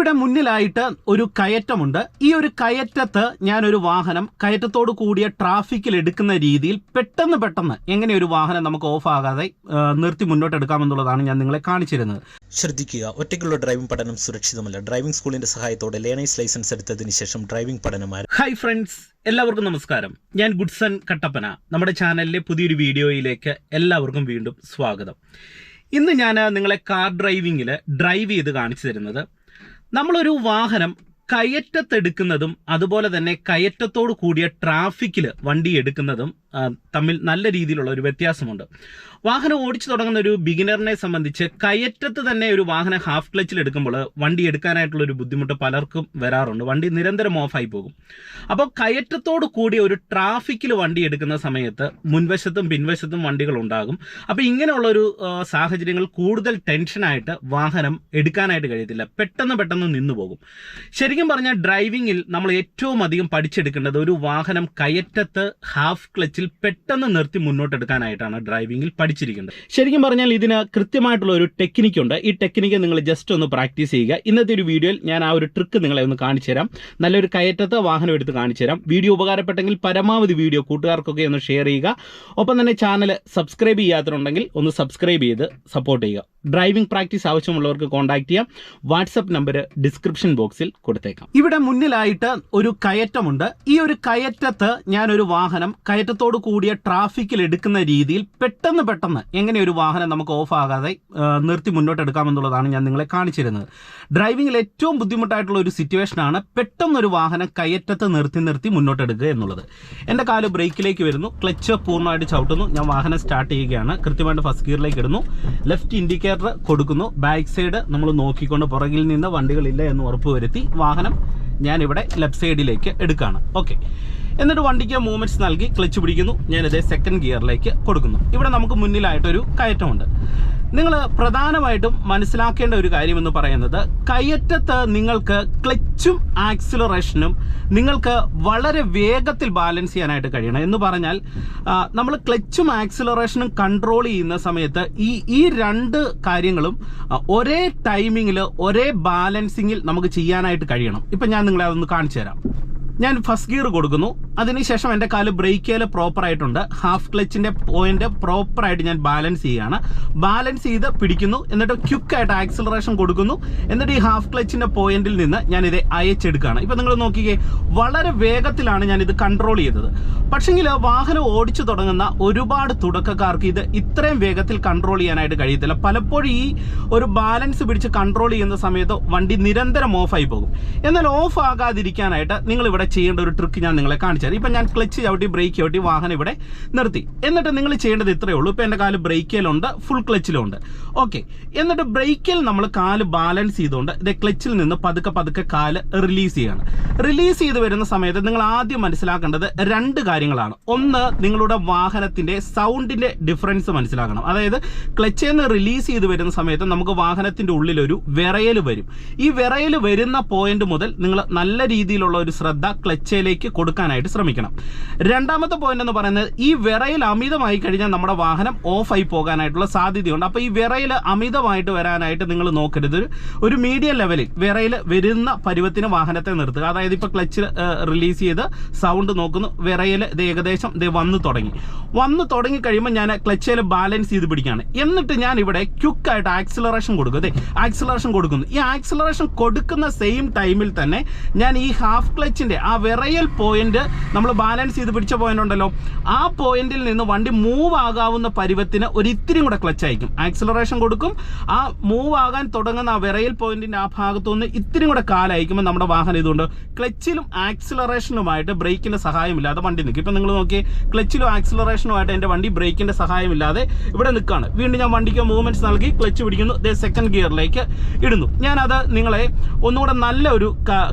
ഇവിടെ മുന്നിലായിട്ട് ഒരു കയറ്റമുണ്ട്. ഈ ഒരു കയറ്റത്ത് ഞാനൊരു വാഹനം കയറ്റത്തോട് കൂടിയ ട്രാഫിക്കിൽ എടുക്കുന്ന രീതിയിൽ പെട്ടെന്ന് പെട്ടെന്ന് എങ്ങനെ ഒരു വാഹനം നമുക്ക് ഓഫ് ആകാതെ നിർത്തി മുന്നോട്ട് എടുക്കാമെന്നുള്ളതാണ് ഞാൻ നിങ്ങളെ കാണിച്ചിരുന്നത്. ശ്രദ്ധിക്കുക ഒറ്റയ്ക്കുള്ള ഡ്രൈവിംഗ് പഠനം സുരക്ഷിതമല്ല. ഡ്രൈവിംഗ് സ്കൂളിന്റെ സഹായത്തോടെ ലേണേഴ്സ് ലൈസൻസ് എടുത്തതിന് ശേഷം ഡ്രൈവിംഗ് പഠനമായി ഹൈ ഫ്രണ്ട്സ് എല്ലാവർക്കും നമസ്കാരം. ഞാൻ ഗുഡ്സൺ കട്ടപ്പന. നമ്മുടെ ചാനലിലെ പുതിയൊരു വീഡിയോയിലേക്ക് എല്ലാവർക്കും വീണ്ടും സ്വാഗതം. ഇന്ന് ഞാൻ നിങ്ങളെ കാർ ഡ്രൈവിങ്ങിൽ ഡ്രൈവ് ചെയ്ത് കാണിച്ചു തരുന്നത് നമ്മളൊരു വാഹനം കയറ്റത്തെടുക്കുന്നതും അതുപോലെ തന്നെ കയറ്റത്തോട് കൂടിയ ട്രാഫിക്കിൽ വണ്ടി എടുക്കുന്നതും തമ്മിൽ നല്ല രീതിയിലുള്ള ഒരു വ്യത്യാസമുണ്ട്. വാഹനം ഓടിച്ചു തുടങ്ങുന്ന ഒരു ബിഗിനറിനെ സംബന്ധിച്ച് കയറ്റത്ത് തന്നെ ഒരു വാഹനം ഹാഫ് ക്ലച്ചിൽ എടുക്കുമ്പോൾ വണ്ടി എടുക്കാനായിട്ടുള്ള ഒരു ബുദ്ധിമുട്ട് പലർക്കും വരാറുണ്ട്. വണ്ടി നിരന്തരം ഓഫായി പോകും. അപ്പോൾ കയറ്റത്തോട് കൂടിയ ഒരു ട്രാഫിക്കിൽ വണ്ടി എടുക്കുന്ന സമയത്ത് മുൻവശത്തും പിൻവശത്തും വണ്ടികൾ ഉണ്ടാകും. അപ്പോൾ ഇങ്ങനെയുള്ള ഒരു സാഹചര്യങ്ങൾ കൂടുതൽ ടെൻഷനായിട്ട് വാഹനം എടുക്കാനായിട്ട് കഴിയത്തില്ല. പെട്ടെന്ന് പെട്ടെന്ന് നിന്നു പോകും. ശരിക്കും പറഞ്ഞാൽ ഡ്രൈവിംഗിൽ നമ്മൾ ഏറ്റവും അധികം പഠിച്ചെടുക്കേണ്ടത് ഒരു വാഹനം കയറ്റത്ത് ഹാഫ് ക്ലച്ചിൽ പെട്ടെന്ന് നിർത്തി മുന്നോട്ടെടുക്കാനായിട്ടാണ് ഡ്രൈവിംഗിൽ പഠിച്ചിരിക്കുന്നത് ശരിക്കും പറഞ്ഞാൽ ഇതിന് കൃത്യമായിട്ടുള്ള ഒരു ടെക്നിക്ക് ഉണ്ട്. ഈ ടെക്നിക്ക് നിങ്ങൾ ജസ്റ്റ് ഒന്ന് പ്രാക്ടീസ് ചെയ്യുക. ഇന്നത്തെ ഒരു വീഡിയോയിൽ ഞാൻ ആ ഒരു ട്രിക്ക് നിങ്ങളെ ഒന്ന് കാണിച്ചു തരാം. നല്ലൊരു കയറ്റത്ത് വാഹനം എടുത്ത് കാണിച്ചു തരാം. വീഡിയോ ഉപകാരപ്പെട്ടെങ്കിൽ പരമാവധി വീഡിയോ കൂട്ടുകാർക്കൊക്കെ ഒന്ന് ഷെയർ ചെയ്യുക. ഒപ്പം തന്നെ ചാനൽ സബ്സ്ക്രൈബ് ചെയ്യാത്തതുണ്ടെങ്കിൽ ഒന്ന് സബ്സ്ക്രൈബ് ചെയ്ത് സപ്പോർട്ട് ചെയ്യുക. ഡ്രൈവിംഗ് പ്രാക്ടീസ് ആവശ്യമുള്ളവർക്ക് കോൺടാക്ട് ചെയ്യാം. വാട്സപ്പ് നമ്പർ ഡിസ്ക്രിപ്ഷൻ ബോക്സിൽ കൊടുത്തേക്കാം. ഇവിടെ മുന്നിലായിട്ട് ഒരു കയറ്റമുണ്ട്. ഈ ഒരു കയറ്റത്ത് ഞാനൊരു വാഹനം കയറ്റത്തോട് കൂടിയ ട്രാഫിക്കിൽ എടുക്കുന്ന രീതിയിൽ പെട്ടെന്ന് പെട്ടെന്ന് എങ്ങനെ ഒരു വാഹനം നമുക്ക് ഓഫ് ആകാതെ നിർത്തി മുന്നോട്ട് എടുക്കാമെന്നുള്ളതാണ് ഞാൻ നിങ്ങളെ കാണിച്ചിരുന്നത്. ഡ്രൈവിംഗിൽ ഏറ്റവും ബുദ്ധിമുട്ടായിട്ടുള്ള ഒരു സിറ്റുവേഷനാണ് പെട്ടെന്നൊരു വാഹനം കയറ്റത്ത് നിർത്തി നിർത്തി മുന്നോട്ട് എടുക്കുക എന്നുള്ളത്. എന്റെ കാൽ ബ്രേക്കിലേക്ക് വരുന്നു. ക്ലച്ച് പൂർണമായിട്ട് ചവിട്ടുന്നു. ഞാൻ വാഹനം സ്റ്റാർട്ട് ചെയ്യുകയാണ്. കൃത്യമായിട്ട് ഫസ്റ്റ് ഗിയറിലേക്ക് ഇടുന്നു. ലെഫ്റ്റ് ഇൻഡിക്കേറ്റർ കൊടുക്കുന്നു. ബാക്ക് സൈഡ് നമ്മൾ നോക്കിക്കൊണ്ട് പുറകിൽ നിന്ന് വണ്ടികളില്ല എന്ന് ഉറപ്പുവരുത്തി വാഹനം ഞാനിവിടെ ലെഫ്റ്റ് സൈഡിലേക്ക് എടുക്കുകയാണ് ഓക്കെ എന്നിട്ട് വണ്ടിക്ക് മൂവ്മെന്റ്സ് നൽകി ക്ലച്ച് പിടിക്കുന്നു. ഞാനിത് സെക്കൻഡ് ഗിയറിലേക്ക് കൊടുക്കുന്നു. ഇവിടെ നമുക്ക് മുന്നിലായിട്ടൊരു കയറ്റമുണ്ട്. നിങ്ങൾ പ്രധാനമായിട്ടും മനസ്സിലാക്കേണ്ട ഒരു കാര്യം എന്ന് പറയുന്നത് കയറ്റത്ത് നിങ്ങൾക്ക് ക്ലച്ചും ആക്സിലറേഷനും നിങ്ങൾക്ക് വളരെ വേഗത്തിൽ ബാലൻസ് ചെയ്യാനായിട്ട് കഴിയണം. എന്ന് പറഞ്ഞാൽ നമ്മൾ ക്ലച്ചും ആക്സിലറേഷനും കൺട്രോൾ ചെയ്യുന്ന സമയത്ത് ഈ ഈ രണ്ട് കാര്യങ്ങളും ഒരേ ടൈമിങ്ങിൽ ഒരേ ബാലൻസിങ്ങിൽ നമുക്ക് ചെയ്യാനായിട്ട് കഴിയണം. ഇപ്പം ഞാൻ നിങ്ങളെ അതൊന്ന് കാണിച്ചു തരാം. ഞാൻ ഫസ്റ്റ് ഗിയർ കൊടുക്കുന്നു. അതിനുശേഷം എന്റെ കാൽ പ്രോപ്പർ ആയിട്ടുണ്ട്. ഹാഫ് ക്ലച്ചിന്റെ പോയിന്റ് പ്രോപ്പർ ആയിട്ട് ഞാൻ ബാലൻസ് ചെയ്യുകയാണ് ബാലൻസ് ചെയ്ത് പിടിക്കുന്നു. എന്നിട്ട് ക്വിക്ക് ആയിട്ട് ആക്സിലറേഷൻ കൊടുക്കുന്നു. എന്നിട്ട് ഈ ഹാഫ് ക്ലച്ചിന്റെ പോയിന്റിൽ നിന്ന് ഞാൻ ഇത് അയച്ചെടുക്കുകയാണ്. ഇപ്പൊ നിങ്ങൾ നോക്കിക്കേ വളരെ വേഗത്തിലാണ് ഞാൻ ഇത് കൺട്രോൾ ചെയ്തത്. പക്ഷെങ്കിൽ വാഹനം ഓടിച്ചു തുടങ്ങുന്ന ഒരുപാട് തുടക്കക്കാർക്ക് ഇത് ഇത്രയും വേഗത്തിൽ കൺട്രോൾ ചെയ്യാനായിട്ട് കഴിയത്തില്ല. പലപ്പോഴും ഈ ഒരു ബാലൻസ് പിടിച്ച് കൺട്രോൾ ചെയ്യുന്ന സമയത്ത് വണ്ടി നിരന്തരം ഓഫായി പോകും. എന്നാൽ ഓഫ് ആകാതിരിക്കാനായിട്ട് നിങ്ങൾ ഇവിടെ ചെയ്യേണ്ട ഒരു ട്രിക്ക് ഞാൻ നിങ്ങളെ കാണിച്ചു തരാം ഇപ്പം ഞാൻ ക്ലച്ച് ചവിട്ടി ബ്രേക്ക് ചവിട്ടി വാഹനം ഇവിടെ നിർത്തി. എന്നിട്ട് നിങ്ങൾ ചെയ്യേണ്ടത് ഇത്രയേ ഉള്ളൂ. ഇപ്പം എന്റെ കാൽ ബ്രേക്കിലുണ്ട് ഫുൾ ക്ലച്ചിലുണ്ട് ഓക്കെ എന്നിട്ട് ബ്രേക്കിൽ നമ്മൾ കാൽ ബാലൻസ് ചെയ്തുകൊണ്ട് ഇത് ക്ലച്ചിൽ നിന്ന് പതുക്കെ പതുക്കെ കാൽ റിലീസ് ചെയ്യുകയാണ് റിലീസ് ചെയ്ത് വരുന്ന സമയത്ത് നിങ്ങൾ ആദ്യം മനസ്സിലാക്കേണ്ടത് രണ്ട് കാര്യങ്ങളാണ്. ഒന്ന് നിങ്ങളുടെ വാഹനത്തിന്റെ സൗണ്ടിന്റെ ഡിഫറൻസ് മനസ്സിലാക്കണം. അതായത് ക്ലച്ചിൽ നിന്ന് റിലീസ് ചെയ്ത് വരുന്ന സമയത്ത് നമുക്ക് വാഹനത്തിന്റെ ഉള്ളിലൊരു വിറയൽ വരും. ഈ വിറയൽ വരുന്ന പോയിന്റ് മുതൽ നിങ്ങൾ നല്ല രീതിയിലുള്ള ഒരു ശ്രദ്ധ ക്ലച്ചിലേക്ക് കൊടുക്കാനായിട്ട് ശ്രമിക്കണം. രണ്ടാമത്തെ പോയിന്റ് എന്ന് പറയുന്നത് ഈ വിറയിൽ അമിതമായി കഴിഞ്ഞാൽ നമ്മുടെ വാഹനം ഓഫായി പോകാനായിട്ടുള്ള സാധ്യതയുണ്ട്. അപ്പോൾ ഈ വിറയിൽ അമിതമായിട്ട് വരാനായിട്ട് നിങ്ങൾ നോക്കരുത്. ഒരു- മീഡിയം ലെവലിൽ വിറയിൽ വരുന്ന പരുവത്തിന് വാഹനത്തെ നിർത്തുക. അതായത് ഇപ്പോൾ ക്ലച്ച് റിലീസ് ചെയ്ത് സൗണ്ട് നോക്കുന്നു. വിറയിൽ ഇത് ഏകദേശം ഇത് വന്നു തുടങ്ങി. വന്നു തുടങ്ങി കഴിയുമ്പോൾ ഞാൻ ക്ലച്ചിൽ ബാലൻസ് ചെയ്ത് പിടിക്കുകയാണ്. എന്നിട്ട് ഞാൻ ഇവിടെ ക്യുക്കായിട്ട് ആക്സിലറേഷൻ കൊടുക്കും. അതെ ആക്സിലറേഷൻ കൊടുക്കുന്നു. ഈ ആക്സിലറേഷൻ കൊടുക്കുന്ന സെയിം ടൈമിൽ തന്നെ ഞാൻ ഈ ഹാഫ് ക്ലച്ചിന്റെ ആ വിറയൽ പോയിന്റ് നമ്മൾ ബാലൻസ് ചെയ്ത് പിടിച്ച പോയിന്റ് ഉണ്ടല്ലോ. ആ പോയിന്റിൽ നിന്ന് വണ്ടി മൂവ് ആകാവുന്ന പരുവത്തിന് ഒരു കൂടെ ക്ലച്ച് അയക്കും ആക്സിലറേഷൻ കൊടുക്കും. ആ മൂവ് ആകാൻ തുടങ്ങുന്ന ആ വിറയൽ പോയിന്റിന്റെ ആ ഭാഗത്തുനിന്ന് ഇത്തിരി കൂടെ കാലയക്കുമ്പോൾ നമ്മുടെ വാഹനം ഇതുകൊണ്ട് ക്ലച്ചിലും ആക്സിലറേഷനുമായിട്ട് ബ്രേക്കിന്റെ സഹായമില്ലാതെ വണ്ടി നിൽക്കും. ഇപ്പം നിങ്ങൾ നോക്കി ക്ലച്ചിലും ആക്സിലറേഷനുമായിട്ട് എന്റെ വണ്ടി ബ്രേക്കിന്റെ സഹായമില്ലാതെ ഇവിടെ നിൽക്കുകയാണ് വീണ്ടും ഞാൻ വണ്ടിക്ക് മൂവ്മെന്റ്സ് നൽകി ക്ലച്ച് പിടിക്കുന്നു ദേ സെക്കൻഡ് ഗിയറിലേക്ക് ഇടുന്നു. ഞാനത് നിങ്ങളെ ഒന്നുകൂടെ നല്ല ഒരു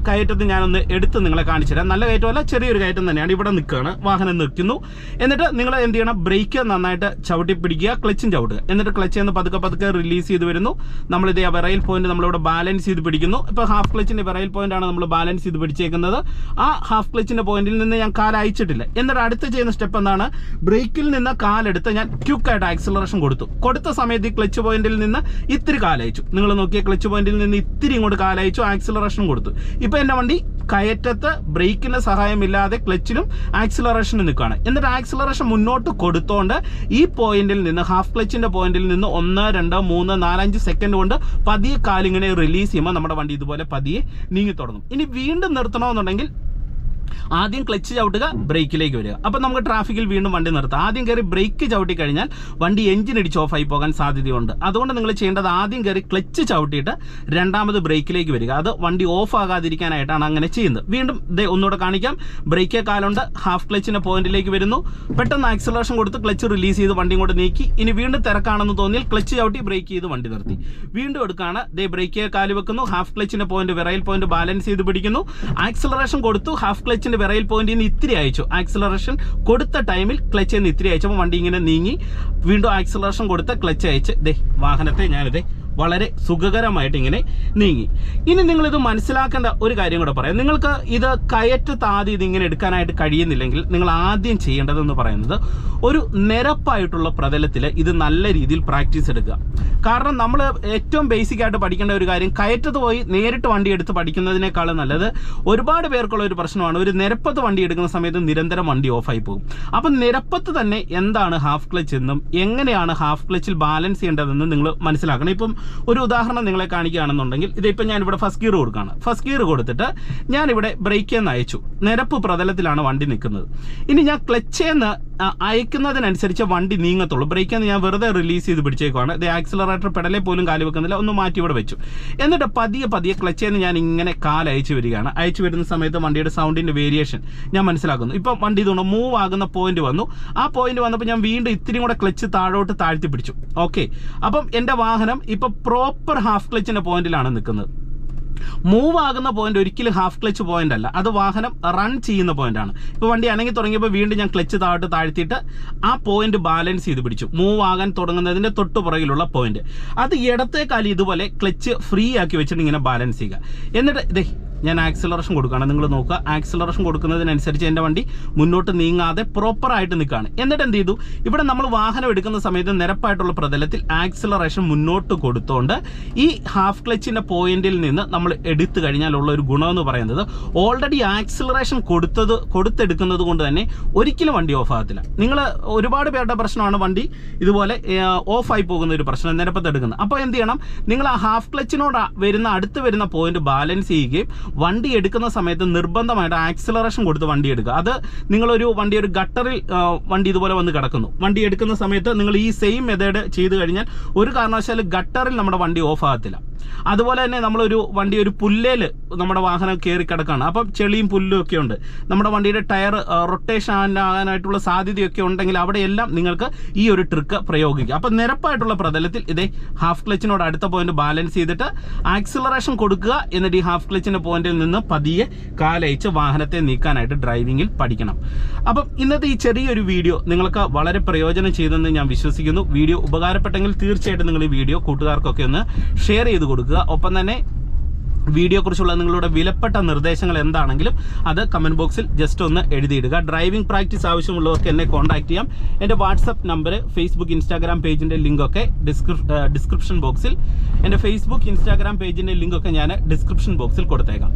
കയറ്റത്തിൽ ഞാനൊന്ന് എടുത്ത് നിങ്ങളെ കാണിച്ചു തരാം. നല്ല കയറ്റമല്ല ചെറിയൊരു കയറ്റം. ഐറ്റം തന്നെയാണ് ഇവിടെ നിൽക്കുകയാണ്. വാഹനം നിൽക്കുന്നു എന്നിട്ട് നിങ്ങൾ എന്ത് ചെയ്യണം? ബ്രേക്ക് നന്നായിട്ട് ചവിട്ടി പിടിക്കുക ക്ലച്ചും ചവിട്ടുക. എന്നിട്ട് ക്ലച്ച് നിന്ന് പതുക്കെ പതുക്കെ റിലീസ് ചെയ്ത് വരുന്നു. നമ്മളിത് വിറയിൽ പോയിന്റ് നമ്മളിവിടെ ബാലൻസ് ചെയ്ത് പിടിക്കുന്നു. ഇപ്പോൾ ഹാഫ് ക്ലച്ചിന്റെ വിറയിൽ പോയിന്റാണ് നമ്മൾ ബാലൻസ് ചെയ്ത് പിടിച്ചേക്കുന്നത്. ആ ഹാഫ് ക്ലച്ചിന്റെ പോയിന്റിൽ നിന്ന് ഞാൻ കാൽ അയച്ചിട്ടില്ല. എന്നിട്ട് അടുത്ത് ചെയ്യുന്ന സ്റ്റെപ്പ് എന്താണ്? ബ്രേക്കിൽ നിന്ന് കാലെടുത്ത് ഞാൻ ക്യുക്കായിട്ട് ആക്സിലറേഷൻ കൊടുത്തു. കൊടുത്ത സമയത്ത് ഈ ക്ലച്ച് പോയിന്റിൽ നിന്ന് ഇത്തിരി കാലയച്ചു. നിങ്ങൾ നോക്കിയ ക്ലച്ച് പോയിന്റിൽ നിന്ന് ഇത്തിരി ഇങ്ങോട്ട് കാലയച്ചു ആക്സിലറേഷൻ കൊടുത്തു. ഇപ്പോൾ എന്റെ വണ്ടി കയറ്റത്ത് ബ്രേക്കിന്റെ സഹായമില്ലാതെ ക്ലച്ചിലും ആക്സിലറേഷനും നിൽക്കുകയാണ്. എന്നിട്ട് ആക്സിലറേഷൻ മുന്നോട്ട് കൊടുത്തോണ്ട് ഈ പോയിന്റിൽ നിന്ന് ഹാഫ് ക്ലച്ചിന്റെ പോയിന്റിൽ നിന്ന് ഒന്ന് രണ്ട് മൂന്ന് നാലഞ്ച് സെക്കൻഡ് കൊണ്ട് പതിയെ കാലിങ്ങനെ റിലീസ് ചെയ്യുമ്പോൾ നമ്മുടെ വണ്ടി ഇതുപോലെ പതിയെ നീങ്ങി തുടങ്ങും. ഇനി വീണ്ടും നിർത്തണമെന്നുണ്ടെങ്കിൽ ആദ്യം ക്ലച്ച് ചവിട്ടുക ബ്രേക്കിലേക്ക് വരിക. അപ്പം നമുക്ക് ട്രാഫിക്കിൽ വീണ്ടും വണ്ടി നിർത്താം. ആദ്യം കയറി ബ്രേക്ക് ചവിട്ടി കഴിഞ്ഞാൽ വണ്ടി എഞ്ചിൻ ഇടിച്ച് ഓഫായി പോകാൻ സാധ്യതയുണ്ട്. അതുകൊണ്ട് നിങ്ങൾ ചെയ്യേണ്ടത് ആദ്യം കയറി ക്ലച്ച് ചവിട്ടിയിട്ട് രണ്ടാമത് ബ്രേക്കിലേക്ക് വരിക. അത് വണ്ടി ഓഫ് ആകാതിരിക്കാനായിട്ടാണ് അങ്ങനെ ചെയ്യുന്നത്. വീണ്ടും ഇതേ ഒന്നുകൂടെ കാണിക്കാം. ബ്രേക്കേ കാലുണ്ട്. ഹാഫ് ക്ലച്ചിന്റെ പോയിന്റിലേക്ക് വരുന്നു. പെട്ടെന്ന് ആക്സിലറേഷൻ കൊടുത്ത് ക്ലച്ച് റിലീസ് ചെയ്ത് വണ്ടി കൊണ്ട് നീക്കി. ഇനി വീണ്ടും തിരക്കാണെന്ന് തോന്നിയാൽ ക്ലച്ച് ചവിട്ടി ബ്രേക്ക് ചെയ്ത് വണ്ടി നിർത്തി. വീണ്ടും എടുക്കുകയാണ് ദേ ബ്രേക്കേ കാൽ വെക്കുന്നു. ഹാഫ് ക്ലച്ചിന്റെ പോയിന്റ് വിറയിൽ പോയിന്റ് ബാലൻസ് ചെയ്ത് പിടിക്കുന്നു. ആക്സിലറേഷൻ കൊടുത്തു. ഹാഫ് ക്ലച്ചിന്റെ വിറയിൽ പോയിന്റിൽ നിന്ന് ഇത്തിരി അയച്ചു. ആക്സിലറേഷൻ കൊടുത്ത ടൈമിൽ ക്ലച്ചിൽ നിന്ന് ഇത്തിരി അയച്ചപ്പോൾ വണ്ടി ഇങ്ങനെ നീങ്ങി. വീണ്ടും ആക്സിലറേഷൻ കൊടുത്ത് ക്ലച്ച് അയച്ച്. ദേ വാഹനത്തെ ഞാനിതേ വളരെ സുഖകരമായിട്ട് ഇങ്ങനെ നീങ്ങി. ഇനി നിങ്ങൾ ഇത് മനസ്സിലാക്കേണ്ട ഒരു കാര്യം കൂടെ പറയാം. നിങ്ങൾക്ക് ഇത് കയറ്റത്ത് ഇത് ഇതിങ്ങനെ എടുക്കാനായിട്ട് കഴിയുന്നില്ലെങ്കിൽ നിങ്ങൾ ആദ്യം ചെയ്യേണ്ടതെന്ന് പറയുന്നത് ഒരു നിരപ്പായിട്ടുള്ള പ്രതലത്തിൽ ഇത് നല്ല രീതിയിൽ പ്രാക്ടീസ് എടുക്കുക. കാരണം നമ്മൾ ഏറ്റവും ബേസിക് ആയിട്ട് പഠിക്കേണ്ട ഒരു കാര്യം കയറ്റത്ത് പോയി നേരിട്ട് വണ്ടി എടുത്ത് പഠിക്കുന്നതിനേക്കാളും നല്ലത് ഒരുപാട് പേർക്കുള്ള ഒരു പ്രശ്നമാണ് ഒരു നിരപ്പത്ത് വണ്ടി എടുക്കുന്ന സമയത്ത് നിരന്തരം വണ്ടി ഓഫായി പോകും. അപ്പം നിരപ്പത്ത് തന്നെ എന്താണ് ഹാഫ് ക്ലച്ച് എന്നും എങ്ങനെയാണ് ഹാഫ് ക്ലച്ചിൽ ബാലൻസ് ചെയ്യേണ്ടതെന്നും നിങ്ങൾ മനസ്സിലാക്കണം. ഇപ്പം ഒരു ഉദാഹരണം നിങ്ങളെ കാണിക്കുകയാണെന്നുണ്ടെങ്കിൽ ഇതിപ്പോൾ ഞാൻ ഇവിടെ ഫസ്റ്റ് ഗിയർ കൊടുക്കുകയാണ്. ഫസ്റ്റ് ഗിയർ കൊടുത്തിട്ട് ഞാനിവിടെ ബ്രേക്ക് നിന്ന് അയച്ചു. നിരപ്പ് പ്രതലത്തിലാണ് വണ്ടി നിൽക്കുന്നത്. ഇനി ഞാൻ ക്ലച്ചേന്ന് അയക്കുന്നതിനനുസരിച്ച് വണ്ടി നീങ്ങത്തുള്ളൂ. ബ്രേക്ക് എന്ന് ഞാൻ വെറുതെ റിലീസ് ചെയ്ത് പിടിച്ചേക്കുവാണ്. ഇത് ആക്സിലറേറ്റർ പെടലേ പോലും കാൽ വെക്കുന്നില്ല. ഒന്ന് മാറ്റി ഇവിടെ വെച്ചു. എന്നിട്ട് പതിയെ പതിയെ ക്ലച്ചേന്ന് ഞാൻ ഇങ്ങനെ കാൽ അയച്ചു വരികയാണ്. അയച്ചു വരുന്ന സമയത്ത് വണ്ടിയുടെ സൗണ്ടിന്റെ വേരിയേഷൻ ഞാൻ മനസ്സിലാക്കുന്നു. ഇപ്പം വണ്ടി ഇതുകൊണ്ട് മൂവ് ആകുന്ന പോയിന്റ് വന്നു. ആ പോയിന്റ് വന്നപ്പോൾ ഞാൻ വീണ്ടും ഇത്തിരി കൂടെ ക്ലച്ച് താഴോട്ട് താഴ്ത്തി പിടിച്ചു. ഓക്കെ അപ്പം എന്റെ വാഹനം ഇപ്പം പ്രോപ്പർ ഹാഫ് ക്ലച്ചിന്റെ പോയിന്റിലാണ് നിൽക്കുന്നത്. മൂവ് ആകുന്ന പോയിന്റ് ഒരിക്കലും ഹാഫ് ക്ലച്ച് പോയിന്റ് അല്ല. അത് വാഹനം റൺ ചെയ്യുന്ന പോയിന്റ് ആണ്. ഇപ്പോൾ വണ്ടി അനങ്ങി തുടങ്ങിയപ്പോൾ വീണ്ടും ഞാൻ ക്ലച്ച് താഴോട്ട് താഴ്ത്തിയിട്ട് ആ പോയിന്റ് ബാലൻസ് ചെയ്ത് പിടിച്ചു. മൂവ് ആകാൻ തുടങ്ങുന്നതിന്റെ തൊട്ട് പുറകിലുള്ള പോയിന്റ് അത് ഇടത്തേക്കാലി ഇതുപോലെ ക്ലച്ച് ഫ്രീ ആക്കി വെച്ചിട്ട് ഇങ്ങനെ ബാലൻസ് ചെയ്യുക. എന്നിട്ട് ഞാൻ ആക്സിലറേഷൻ കൊടുക്കുകയാണ്. നിങ്ങൾ നോക്കുക ആക്സിലറേഷൻ കൊടുക്കുന്നതിനനുസരിച്ച് എന്റെ വണ്ടി മുന്നോട്ട് നീങ്ങാതെ പ്രോപ്പറായിട്ട് നിൽക്കുകയാണ്. എന്നിട്ട് എന്ത് ചെയ്തു? ഇവിടെ നമ്മൾ വാഹനം എടുക്കുന്ന സമയത്ത് നിരപ്പായിട്ടുള്ള പ്രതലത്തിൽ ആക്സിലറേഷൻ മുന്നോട്ട് കൊടുത്തുകൊണ്ട് ഈ ഹാഫ് ക്ലച്ചിന്റെ പോയിന്റിൽ നിന്ന് നമ്മൾ എടുത്തു കഴിഞ്ഞാലുള്ള ഒരു ഗുണമെന്ന് പറയുന്നത് ഓൾറെഡി ആക്സിലറേഷൻ കൊടുത്തത് കൊടുത്തെടുക്കുന്നത് കൊണ്ട് തന്നെ ഒരിക്കലും വണ്ടി ഓഫ് ആകത്തില്ല. നിങ്ങൾ ഒരുപാട് പേരുടെ പ്രശ്നമാണ് വണ്ടി ഇതുപോലെ ഓഫായി പോകുന്ന ഒരു പ്രശ്നം നിരപ്പത്തെടുക്കുന്നത്. അപ്പോൾ എന്ത് ചെയ്യണം? നിങ്ങൾ ആ ഹാഫ് ക്ലച്ചിനോട് വരുന്ന അടുത്ത് വരുന്ന പോയിന്റ് ബാലൻസ് ചെയ്യുകയും വണ്ടി എടുക്കുന്ന സമയത്ത് നിർബന്ധമായിട്ട് ആക്സിലറേഷൻ കൊടുത്ത് വണ്ടി എടുക്കുക. അത് നിങ്ങളൊരു വണ്ടി ഒരു ഗട്ടറിൽ വണ്ടി ഇതുപോലെ വന്ന് കിടക്കുന്നു. വണ്ടി എടുക്കുന്ന സമയത്ത് നിങ്ങൾ ഈ സെയിം മെത്തേഡ് ചെയ്ത് കഴിഞ്ഞാൽ ഒരു കാരണവശാലും ഗട്ടറിൽ നമ്മുടെ വണ്ടി ഓഫ് ആകത്തില്ല. അതുപോലെ തന്നെ നമ്മളൊരു വണ്ടി ഒരു പുല്ലേൽ നമ്മുടെ വാഹനം കയറി കിടക്കുകയാണ് അപ്പം ചെളിയും പുല്ലും ഒക്കെ ഉണ്ട്. നമ്മുടെ വണ്ടിയുടെ ടയർ റൊട്ടേഷൻ ആകാനായിട്ടുള്ള സാധ്യതയൊക്കെ ഉണ്ടെങ്കിൽ അവിടെയെല്ലാം നിങ്ങൾക്ക് ഈ ഒരു ട്രിക്ക് പ്രയോഗിക്കുക അപ്പം നിരപ്പായിട്ടുള്ള പ്രതലത്തിൽ ഇതേ ഹാഫ് ക്ലച്ചിനോട് അടുത്ത പോയിന്റ് ബാലൻസ് ചെയ്തിട്ട് ആക്സിലറേഷൻ കൊടുക്കുക എന്നിട്ട് ഈ ഹാഫ് ക്ലച്ചിന്റെ പോയിന്റിൽ നിന്ന് പതിയെ കാലയച്ച് വാഹനത്തെ നീക്കാനായിട്ട് ഡ്രൈവിങ്ങിൽ പഠിക്കണം. അപ്പം ഇന്നത്തെ ഈ ചെറിയൊരു വീഡിയോ നിങ്ങൾക്ക് വളരെ പ്രയോജനം ചെയ്തെന്ന് ഞാൻ വിശ്വസിക്കുന്നു. വീഡിയോ ഉപകാരപ്പെട്ടെങ്കിൽ തീർച്ചയായിട്ടും നിങ്ങൾ ഈ വീഡിയോ കൂട്ടുകാർക്കൊക്കെ ഒന്ന് ഷെയർ ചെയ്ത് കൊടുക്കുക. ഒപ്പം തന്നെ വീഡിയോ കുറിച്ചുള്ള നിങ്ങളുടെ വിലപ്പെട്ട നിർദ്ദേശങ്ങൾ എന്താണെങ്കിലും അത് കമന്റ് ബോക്സിൽ ജസ്റ്റ് ഒന്ന് എഴുതിയിടുക. ഡ്രൈവിംഗ് പ്രാക്ടീസ് ആവശ്യമുള്ളവർക്ക് എന്നെ കോൺടാക്ട് ചെയ്യാം. എന്റെ വാട്സപ്പ് നമ്പർ ഫേസ്ബുക്ക് ഇൻസ്റ്റാഗ്രാം പേജിന്റെ ലിങ്കൊക്കെ ഡിസ്ക്രിപ്ഷൻ ബോക്സിൽ എന്റെ ഫേസ്ബുക്ക് ഇൻസ്റ്റാഗ്രാം പേജിന്റെ ലിങ്കൊക്കെ ഞാൻ ഡിസ്ക്രിപ്ഷൻ ബോക്സിൽ കൊടുത്തേക്കാം.